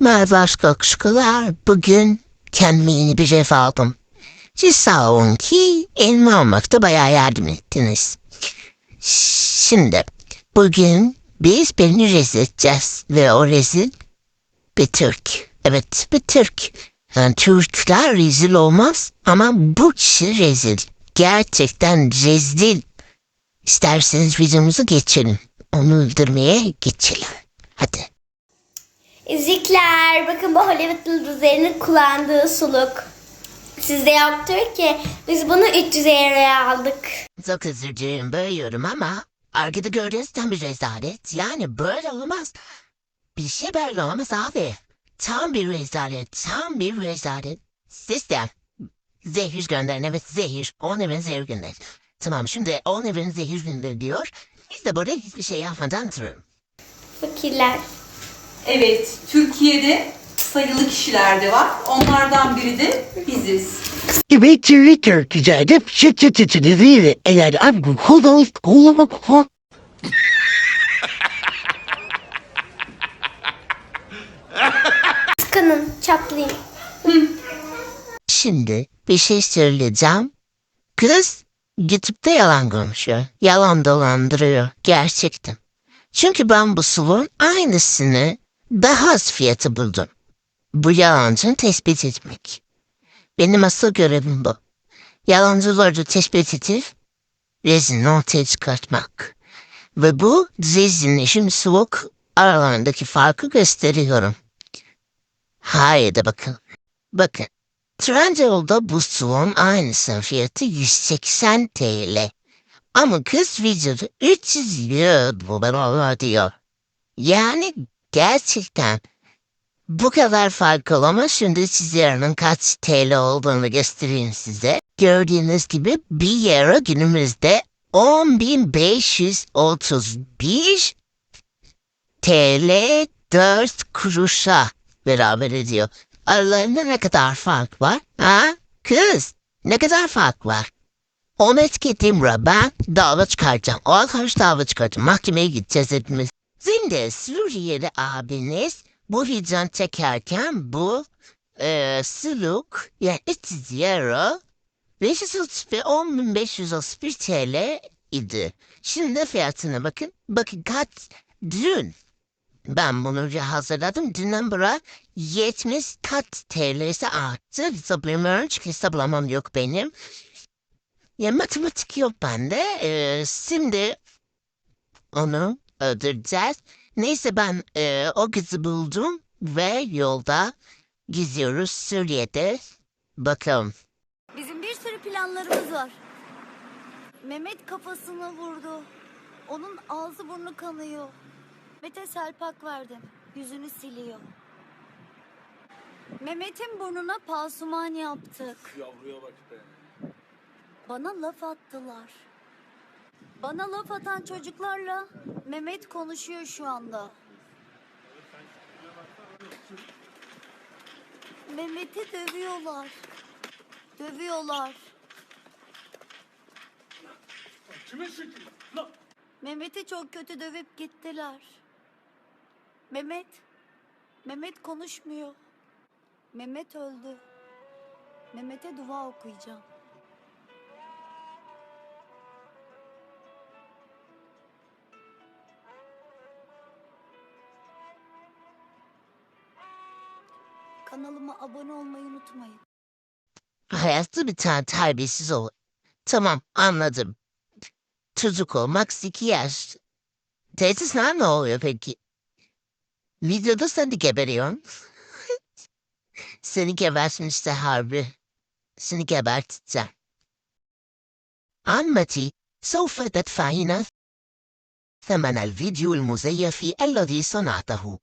Merhaba aşklar. Bugün kendime yeni bir ev aldım. Siz sağ olun ki elime almakta bayağı yardım ettiniz. Şimdi bugün biz birini rezil edeceğiz. Ve o rezil bir Türk. Evet bir Türk. Yani Türkler rezil olmaz ama bu kişi rezil. Gerçekten rezil. İsterseniz videomuzu geçelim. Onu öldürmeye geçelim. Hadi. İzikler, bakın bu Hollywood yıldızlarının kullandığı suluk. Sizde yoktur ki. Biz bunu 300 euroya aldık. Çok dilerim bölüyorum ama arkada gördüğünüz tam bir rezalet. Yani böyle olmaz. Bir şey böyle olmaz abi. Tam bir rezalet, tam bir rezalet. Sistem. Zehir gönderin, evet zehir. On evin zehir gönder. Tamam şimdi on evin zehir gönder diyor. Biz de burada hiçbir şey yapmadan durun. Fakirler. Evet, Türkiye'de sayılı kişiler de var. Onlardan biri de biziz. Evet, Twitter çıt değil. Eğer abi bu kullanış kullanmak falan. Sıkının, çatlayın. Şimdi bir şey söyleyeceğim. Kız YouTube'da yalan konuşuyor. Yalan dolandırıyor. Gerçekten. Çünkü ben bu sulun aynısını daha az fiyatı buldum. Bu yalancını tespit etmek. Benim asıl görevim bu. Yalancıları tespit edip rezilini ortaya çıkartmak. Ve bu rezilin eşim suluk aralarındaki farkı gösteriyorum. Haydi bakın. Bakın. Trendyol'da bu suluğun aynısının fiyatı 180 TL. Ama kız videoda 300 lira bana diyor. Yani gerçekten bu kadar fark olamaz. Şimdi sizlerin kaç TL olduğunu göstereyim size. Gördüğünüz gibi bir euro günümüzde 10.531 TL 4 kuruşa beraber ediyor. Aralarında ne kadar fark var? Ha? Kız ne kadar fark var? Onu etiketleyeyim ben dava çıkaracağım. O arkadaş dava çıkartacağım. Mahkemeye gideceğiz hepimiz. Şimdi Suriyeli abiniz bu videonu çekerken bu e, suluk yani 300 euro 531 10.531 TL idi. Şimdi fiyatına bakın. Bakın kaç dün ben bunu hazırladım. Dünden bura 70 kat TL'si arttı. Hesaplamıyorum çünkü hesaplamam yok benim. Ya matematik yok bende. Ee, şimdi onu öldüreceğiz. Neyse ben e, o kızı buldum ve yolda geziyoruz Suriye'de. Bakalım. Bizim bir sürü planlarımız var. Mehmet kafasını vurdu. Onun ağzı burnu kanıyor. Mehmet'e selpak verdim. Yüzünü siliyor. Mehmet'in burnuna pasuman yaptık. Yavruya bak be. Bana laf attılar. Bana laf atan çocuklarla Mehmet konuşuyor şu anda. Mehmet'i dövüyorlar. Dövüyorlar. Lan Mehmet'i çok kötü dövüp gittiler. Mehmet, Mehmet konuşmuyor. Mehmet öldü. Mehmet'e dua okuyacağım. Kanalıma abone olmayı unutmayın. Hayatta bir tane terbiyesiz ol. Tamam anladım. Çocuk olmak 2 yaş. Teyze sana ne oluyor peki? Videoda sen de geberiyorsun. Seni gebersin işte harbi. Seni geberteceğim. عمتي سوف تدفعين ثمن الفيديو المزيف الذي صنعته